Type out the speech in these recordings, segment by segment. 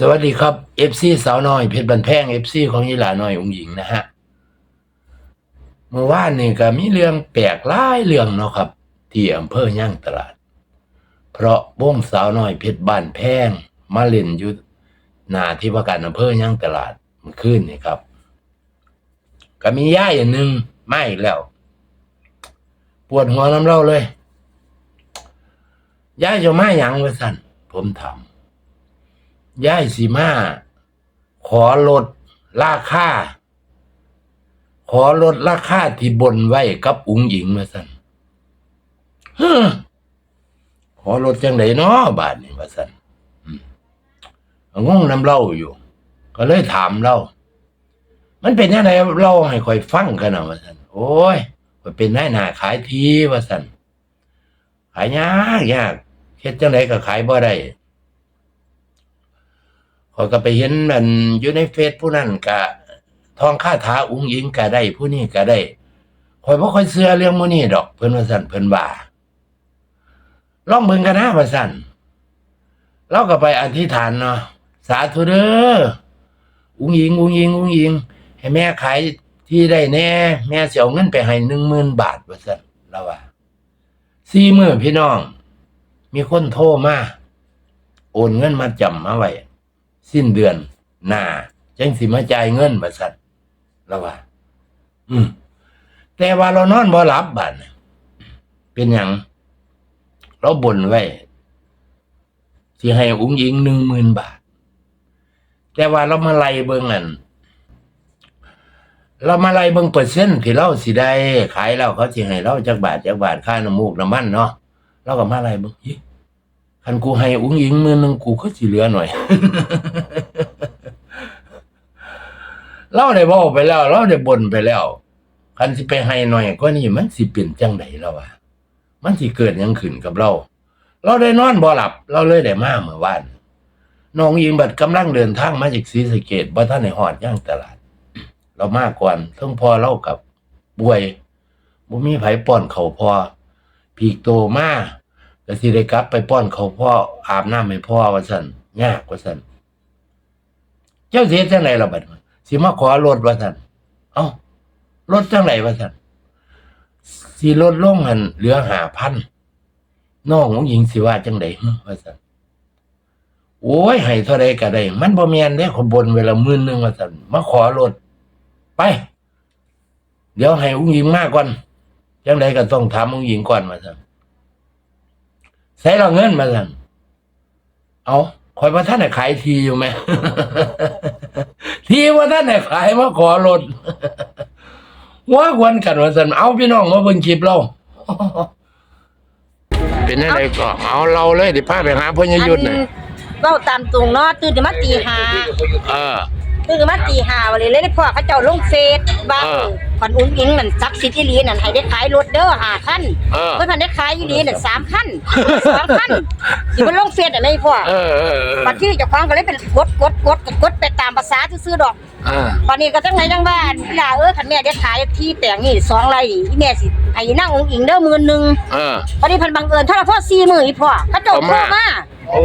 สวัสดีครับ FC สาวน้อยเพชรบันแพง FC ของยีหลาน้อยองหญิงนะฮะเมื่อวานนี่ก็มีเรื่องแปลกหลายเรื่องเนาะครับ ที่อำเภอย่างตลาด เพราะวงสาวน้อยเพชรบ้านแพงมาเล่นอยู่หน้าที่ว่าการอำเภอย่างตลาดมื่อคืนนี่ครับ ก็มีย่ายอันหนึ่งไม่แล้ว ปวดหัวน้ำเล่าเลยย่าจะมาหยังวะสันผมถาม ยายสีมา ขอลดราคาขอลดราคาที่บนไว้กับอุ๋งหญิงมาสั่นขอลดจังไดเนาะบาทนี่มาสั่นงงน้ำเล่าอยู่ ก็เลยถามเล่า มันเป็นยังไงเล่าให้คอยฟังกันนะมาสั่นโอ้ยมันเป็นนายหน้าขายทีว่าสั่นขายยากยากเฮ็ดจังไดก็ขายบ่ได้ ข้อยก็ไปเห็นมันอยู่ในเฟซผู้นั้นก็ทองค่าถาอุ้งยิงก็ได้ ผู้นี้ก็ได้ข่อยบ่ค่อยเชื่อเรื่องมื้อนี้ดอก เพิ่นว่าซั่นเพิ่นว่าลองเบิ่งกันนะว่าซั่นเราก็ไปอธิษฐานเนาะสาธุเด้ออุ้งยิงอุ้งยิงอุ้งยิง ให้แม่ขายที่ได้แน่ แม่เสิเอาเงินไปให้10,000บาทว่าซั่นเราว่าสี่มื้อพี่น้อง มีคนโทรมา โอนเงินมาจำมาไว้ สิ้นเดือนหน้าจังสิมาจ่ายเงินบัดสัตแล้วว่า อืม แต่ว่าเรานอนบ่หลับบัดเป็นหยังเราบ่นไว้สิให้อุ้งยิงหนึ่งหมื่นบาท แต่ว่าเรามาไล่เบิ่งอันเรามาไล่เบิ่งเปอร์เซ็นต์ที่เราสิได้ขายเราเขาสิให้เราจักบาทจักบาทค่าน้ำมูกน้ำมันเนาะเราก็มาไล่เบิ่งเฮ้ย คันกูให้อุ้งยิงมือหนึงกูก็สิเหลือหน่อยเราได้บอกไปแล้ว เราได้บ่นไปแล้ว คันสิไปให้หน่อยก็นี่มันสิเป็นจังไดแล้ววะมันสิเกิดยังขึ้นกับเรา เราได้นอนบ่หลับ เราเลยได้มาเมื่อวานน้องยิงบัดกำลังเดินทางมาจากศรีสะเกดบ่ทันได้ฮอดย่างตลาด เรามาก่อนเทั้งพอเรากับป่วยบ่มีไผป้อนเขาพอพีกโตมา ก็สิได้กลับไปป้อนเขาพ่ออาบน้ำให้พ่อว่าซั่นยากว่าซั่นเจ้าเสียจังไหนล่ะบัดสิมาขอลดว่าท่านเอ้าลดจังไหนว่าท่านสิลดลงหันเหลือหาพันน้องของหญิงสิว่าจังไดว่าท่านโอ้ยให้เท่าใดก็ได้ มันบ่แม่นเด้ขอยบนเวลามื่นหนึงว่าท่านมาขอลดไป เดี๋ยวให้อุ้งหญิงมาก่อนจังไดก็ต้องถามอุ้งหญิงก่อนว่าท่าน ใส่เราเงินมาท่านเอาคอยว่าท่านน่ะขายทีอยู่ไหม ทีว่าท่านน่ะขายมาขอรถว่าควนกันว่าสันเอาพี่น้องมาเบิ่งคลิปเรา เป็นอะไรก็เอาเราเลยดิพาไปหาพ่อยุทธหน่อยเว้าตามตรงเนาะตื่นขึ้นมาตีห้าเออตื่นขึ้นมาตีห้าวันนี้เลยได้พ่อเขาเจ้าลงเฟซว่าเออ ขวัญอุ้งอิงนั่นซักซิทอีหลีนั่นให้ได้ขายรถเด้อห้าคันเออ เพิ่นพันได้ขายอีหลีนั่นสามคันสองคันสิเพิ่นลงเฟซอันนี้พ่อเออเออเออบัดที่เจ้าของก็เลยเป็นกดกดกดกดกดไปตามภาษาซื่อๆดอก เออตอนนี้ก็จังไหนจังบ้านพี่ลาเออคันแม่ได้ขายที่แปลงนี่สองไร่นี่อีแม่สิให้นั่งอุ้งอิงเด้อหมื่นหนึงเออตอนนี้เพันบังเอิญถ้าเราพ่อสี่หมื่นอีพ่อเขาเจ้าโทรมาโอ้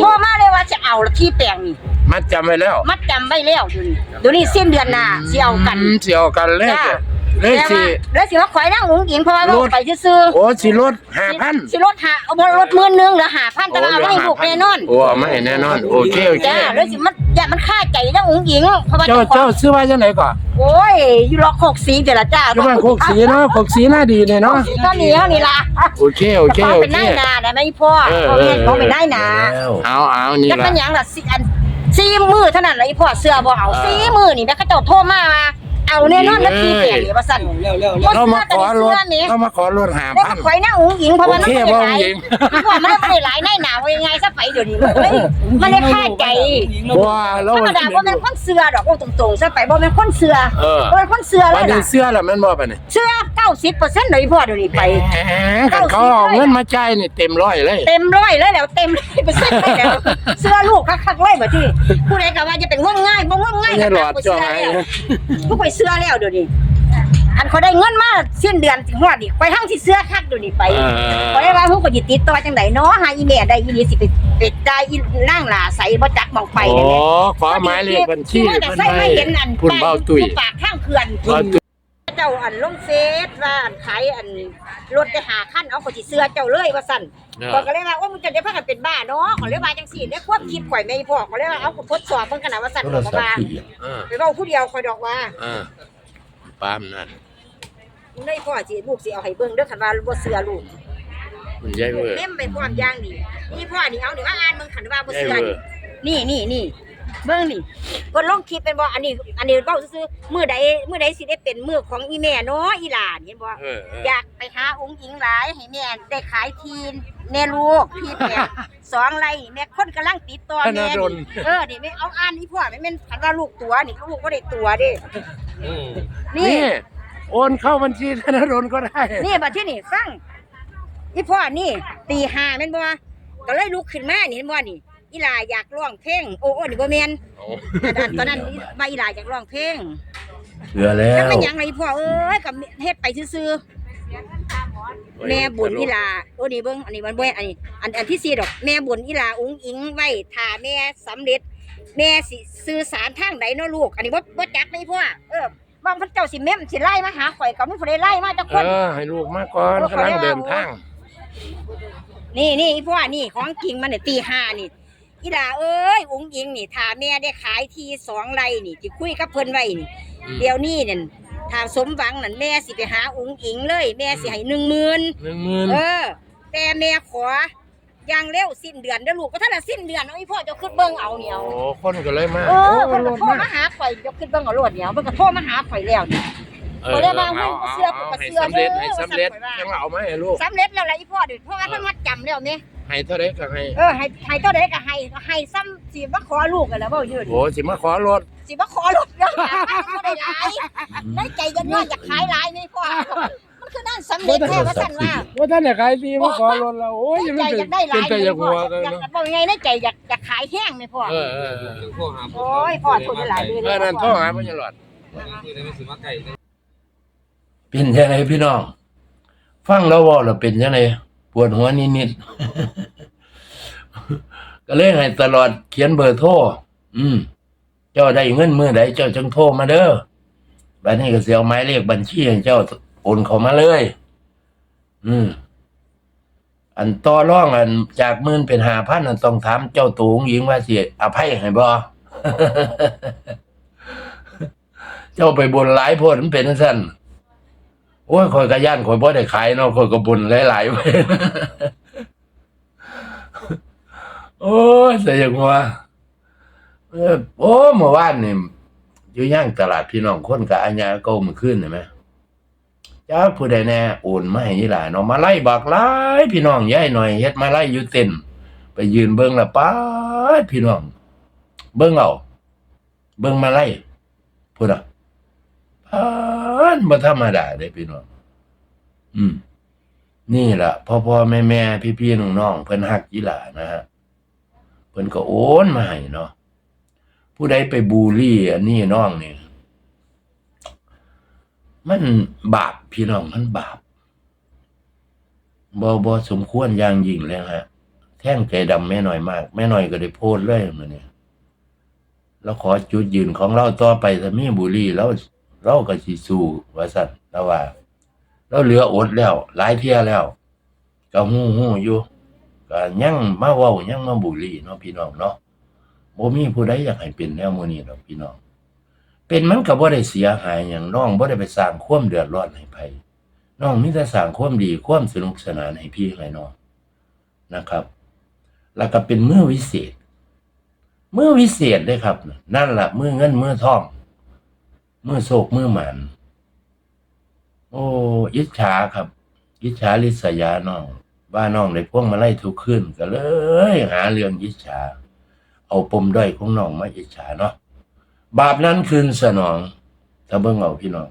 โทรมาเลยว่าจะเอาละที่แปลงนี่ มัดจำไว้แล้วมัดจำไว้แล้วเดี๋ยวนี้เดี๋ยวนี้สิ้นเดือนหน้าสิเอากันมสิเอากันเลยจ้าเลยแต่สิว่าแล้วสิว่าข่อยนั่งอุ้งอิงเพราะว่าลเราดไปซื้อโอ้สิลดห้าๆพันสิลดหาเอาบ่ลดหมื่นหนึงเหลือหาพันแต่ว่าเอาไว้ให้ลูกแน่นอนโอ้เอาไม่แน่นอนโอเคโอเคจ้าแล้วสิมันอย่ามันค่าใจนั่งอุ้งอิงเพราะว่าเจ้าเจ้าของเจ้าซื้อไว้จังไหนก่อนโอ้ยอยู่รอโคกสีเดี๋ยวละจ้าอยู่บ้านโคกสีเนาะโคกสีหน้าดีเลยเนาะก็นี่เท่านี้ล่ะโอเคโอเคเขาโอเป็นเค นายนาได้ไหมพ่อเออเขาเป็นเขาเป็นนายนาเอาเอานี่จักละมันหยังล่ะสิอัน สี่มือเท่านั้นเลยพ่อเสื้อบ่เอาเออสี่มือนี่แม่เขาเจ้าโทรมาว่า เอาแน่นอนแล้วที่แปลงนี่ว่าซั่นเรามาขอรถเสื้อนี่เรามาขอรถหาแล้วพัก็นข่อยหน้าอุ้งอิงเพราะว่ามันโอเคไม่ได้หลายบ่อุ้งอิงเพราะว่ามันไม่ได้หลายในหนาวยังไงซะไปเดี๋ยวนี้มันเลยมันเลยค่าใจว้าเราธรรมดาบ่แม่นคนเสื้อดอกเอาตรงๆซะไปบ่แม่นคนเสื้อเออบ่แม่นคนเสื้อเลวันยนี้ล่ะเสื้อละแมันบ่ปะเนี่ยเสื้อ90%เลยพ่อเดี๋ยวนี้ไปแหมกันเขาเอาเงินมาจ่ายนี่เต็มร้อยเลย เต็มร้อยเลยแล้วเต็มเปอร์เซ็นต์เลยแล้วเสื้อลูกคักๆเลยบ่ที่ผู้ใดก็ว่าจะเป็นง่วงง่ายบ่ง่วงง่ายไม่หลอดก็จ่อตามยไปเสื้อแล้วผู้ไปเสื้อแล้วเดี๋ยวนี้อันเขาได้เงินมาสิ้นเดือนสิฮอดอีกไปทั้งสิเสื้อคักดูนี่ไปเออ เขาได้ว่าเพิ่นก็สิติดต่อจังไดเนาะหาอีแม่ได้อีนี่สิไปไปได้อีนั่งหลาใส่บ่จักหมองไปโอ้นั่นแหละขอหมายเลขบัญชีที่ว่าแต่ใส่ไม่เห็นอันคุณเบ้าตุ้ย ปากข้างเขื่อน เบ้าตุ้ยเจ้าอันลงเฟซว่าอันขายอันรถได้หาคันเอาก็สิเสื้อเจ้าเลยว่าซั่นข่อยก็เลยว่าโอ้มึงจะได้พากันเป็นบ้าเนาะข่อยเลยว่าจังซี่ในความคิดข่อยไม่พอข่อยเลยว่าเอาก็ทดสอบเพิ่นกันนะว่าสั่นโทข่รอยก็ศัพท์ว่าที่เอียงอ่าไปเว้าผู้เดียวข่อยดอกว่าอ่าปามนั่นมึงได้พ่อสิลูกสิเอาให้เบิ่งเด้อคันว่าบ่เชื่อลูกคุณยายเวอร์เล่มไปพร้อมอย่างนี่นี่พ่อนี่เอานี่ว่าอ่านมึงคันว่าบ่ยายเชื่อเวอนี่ร์นี่นี่นี่ เบิ่งนี่เพิ่นลงคลิปเป็นบ่อันนี้ อันนี้เว้าซื่อๆมื้อใดมื้อใดสิได้เป็นมื้อของอีแม่เนาะอีหลานเห็นบ่ เออเอออยากไปหาองค์หญิงหลายให้แม่ได้ขายทีนแม่ลูกพี่แม่สองไรแม่คนกำลังติดต่อแม่นี่เออนี่แม่เอาอ่านนี่พ่อแม่แม่นคันว่าลูกตัวนี่ลูกบ่ได้ตัวเด้อืมนี่ นี่ โอนเข้าบัญชีธนดลก็ได้ นี่บัดที่นี่ฟังอีพ่อนี่ตีห้าแม่นบ่ก็เลยลุกขึ้นมานี่เห็นบ่นี่ อีหลาอยากร้องเพลงโอ้โอ้นี่บ่แม่นโอ้อันนั้นตอนนั้นว่าอีหลาอยากร้องเพลงเหลือแล้แล้วว มันหยังไงพ่อเอ้ยก็เฮ็ดไปซื่อๆแม่บุญอีลาโอ้นี่เบิ่งอันนี้มันบ่อันนี้อันอันที่สี่ดอกแม่บุญอีลาอุ้งอิงไว้ถ้าแม่สำเร็จ แม่สิสื่อสารทางใดเนาะลูก อันนี้บ่บ่จักเลยพ่อเออบางพระเจ้าสิเม่มสิไล่มาหาข่อยก็ไม่ผู้ใดไล่มาจักคเอน อ ให้ลูกมาก่อนกำลังเดินทาง นี่นี่อีพ่อนี่ของจริงมันเนี่ยตีห้านี่ อีลาเอ้ยอุ้งอิงนี่ถ้าแม่ได้ขายที่สองไร่นี่ที่คุยกับเพิ่นไว้นี่เดี๋ยวนี้เนี่ยถ้าสมหวังนั่นแม่สิไปหาอุ้งอิงเลย แม่สิให้หนึ่งหมื่นหนึ่งหมื่นเออ แต่แม่ขออย่างเร็วสิ้นเดือนเด้อลูกก็ถ้าละสิ้นเดือนเอาอีพ่อจะขึ้นเบิ่งเอาเหนียว โอ้คนก็เลยมาเออเพิ่นก็โทรมาหาข่อยจะขึ้นเบิ่งเอาโลดเหนียวเพิ่นก็โทรมาหาข่อยแล้วนี่ เออบ่ได้มาเอาบ่เชื่อบ่เอาให้เชื่อสำเร็จเด้อให้สำเร็จว่ายังเอามาให้ลูกสำเร็จแล้วล่ะอีพ่อเด้อเพราะว่าเพิ่นมัดจำแล้วแม่ให้เท่าไรก็ให้เออให้ให้เท่าใดก็ให้ให้ซ้ำสิมาขอลูกกันแล้วเว้าอยู่โอ้สิมาขอรถสิมาขอลูกเด้อบ่ได้หลายในใจจะย้อนอยากขายหลายนี่พ่อมันคือนั่นสำเร็จแท้ว่าซั่นว่าว่าท่านอยากขายดีมาขอรถเราโอ้ยในยังใจไม่อยากได้หลายเป็นใจอยากหัวกันอยากเนาะบอกยังไงในใจอยากอยากขายแห้งนี่พ่อเออเออเออถึงพวกหาโอ้ยพ่อทนได้หลายเดือนเออนั่นโทรหาพ่อใหญ่หลอด เป็นยังไงพี่น้อง ฟังแล้วว่าเราเป็นยังไงปวดหัวนิดๆก็เลยให้ตลอดเขียนเบอร์โทรอืม เจ้าได้เงินมือใดเจ้าจังโทรมาเด้อบัดนี้ก็เสียเอาหมายเลขบัญชีให้เจ้าโอนเข้ามาเลย อืม อันต่อร่องอันจากมื่นเป็นหาพันอันต้องถามเจ้าตูงหญิงว่าเสิอภัยให้บ่เจ้าไปบนหลายพดมันเป็นจังซั่น โอ้ยข่อยก็ย่านข่อยบ่ได้ขายเนาะข่อยก็บุญหลายๆไปโอ้ยเสียจังว่าโอ้เมื่อวานนี่อยู่ย่างตลาดพี่น้องคนกับอัญญาเก่ามื้อคืนเห็นไหมจ้าผู้ใดแน่โอนมาให้ยี่หลาเนาะมาไล่บักหลายพี่น้องย้ายหน่อยเฮ็ดมาไล่อยู่เต้นไปยืนเบิ่งละป้าพี่น้อง เบิ่งเอาเบิ่งมาไล่พุ่นน่ะผ่า นบ่ธรรมดาเด้พี่น้องอืม นี่ล่ะพ่อพ่อแม่แม่พี่พี่น้องน้องเพิ่นฮักอีหลานะฮะเพิ่นก็โอนมาให้เนาะผู้ใดไปบูลลี่อันนี้น้องนี่มันบาปพี่น้องมันบาปบ่บ่สมควรอย่างยิ่งเลยฮะ แท่งใจดำแม่น้อยมาก แม่น้อยก็ได้โพสต์เลยมื้อนี้แล้วขอจุดยืนของเราต่อไปถ้ามีบุรี่แล้ว เราก็สิสู้ว่าซั่นแล้วว่า เราเหลืออดแล้ว หลายเที่ยแล้ว ก็ฮู้ฮู้อยู่ก็ยังมาเว้ายังมาบุรีเนาะพี่น้องเนาะบ่มีผู้ใดอยากให้เป็นแนวมื้อนี้ดอกพี่น้อง เป็นมันก็บ่ได้เสียหายหยังน้องบ่ได้ไปสร้างความเดือดร้อนให้ไผน้องมีแต่สร้างความดีความสนุกสนานให้พี่ให้น้องนะครับ แล้วก็เป็นมือวิเศษมือวิเศษเด้ครับ นั่นล่ะมือเงินมือทอง เมื่อโศกเมื่อหมันโอ้อิจฉาครับอิจฉาลิษยาน้องบ้าน้องในพวงมาไล่ทุกขึ้นก็เลย หาเรื่องอิจฉาเอาปมด้อยของน้องมาอิจฉาเนาะบาปนั้นคืนสนองถ้าเบิ่งเอาพี่น้อง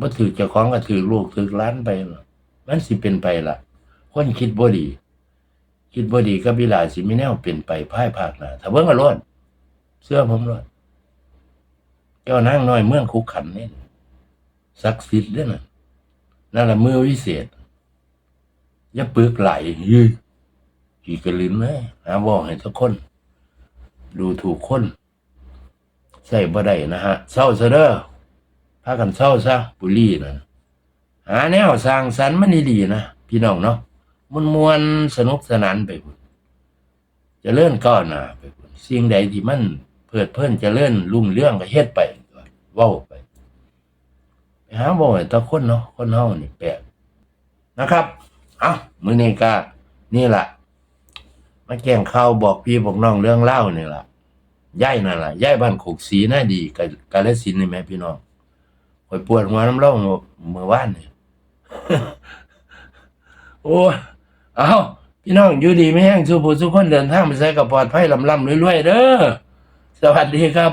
บ่ถือเจ้าของก็ถือลูกถือล้านไปนะมันสิเป็นไปล่ะ คนคิดบ่ดี คิดบ่ดีก็บิลาสิมีแนวเป็นไปภายภาคหนาถ้าเบิ่งอาโลดเสื้อผมโลด จ้านางน้อยเมืองคุกขันนี่ศักดิ์สิทธิ์เด้อน่ะนั่นแหละมือวิเศษอย่าปึกไหลยือกี่กระลินไหมหาบอกให้ทุกคน ดูถูกคนใช่บ่ได้นะฮะเศร้าซะเด้อพากันเศร้าซะบุรีนะหาแนวสร้างสรรค์มันดีๆนะพี่น้องเนาะมวนมวนสนุกสนานไปพุ่นเจะเลื่อนก้าวหน้าไปพุ่นสิ่งใดที่มันเพิดเพลินเจะเลื่อนรุ่งเรื่องก็เฮ็ดไป เว้าไปไปหาบ่ให้แตะคนเนาะคนเฮานี่แปลกนะครับ เอ้ามื้อนี้ก็นี่ล่ะมาแจ้งข่าวบอกพี่บอกน้องเรื่องเล่านี่ล่ะย่ายนั่นล่ะย่ายบ้านโขกศีน่าดีกกาฬสินนี่แหม่พี่น้องข่อยปวดหัวน้ำเล่าเมื่อวานนี่โอ้เอ้าพี่น้องอยู่ดีไม่แห้งสู้ผู้ทุคนเดินทางไปใส่กับปลอดภัยลำลำรวยๆเด้อสวัสดีครับ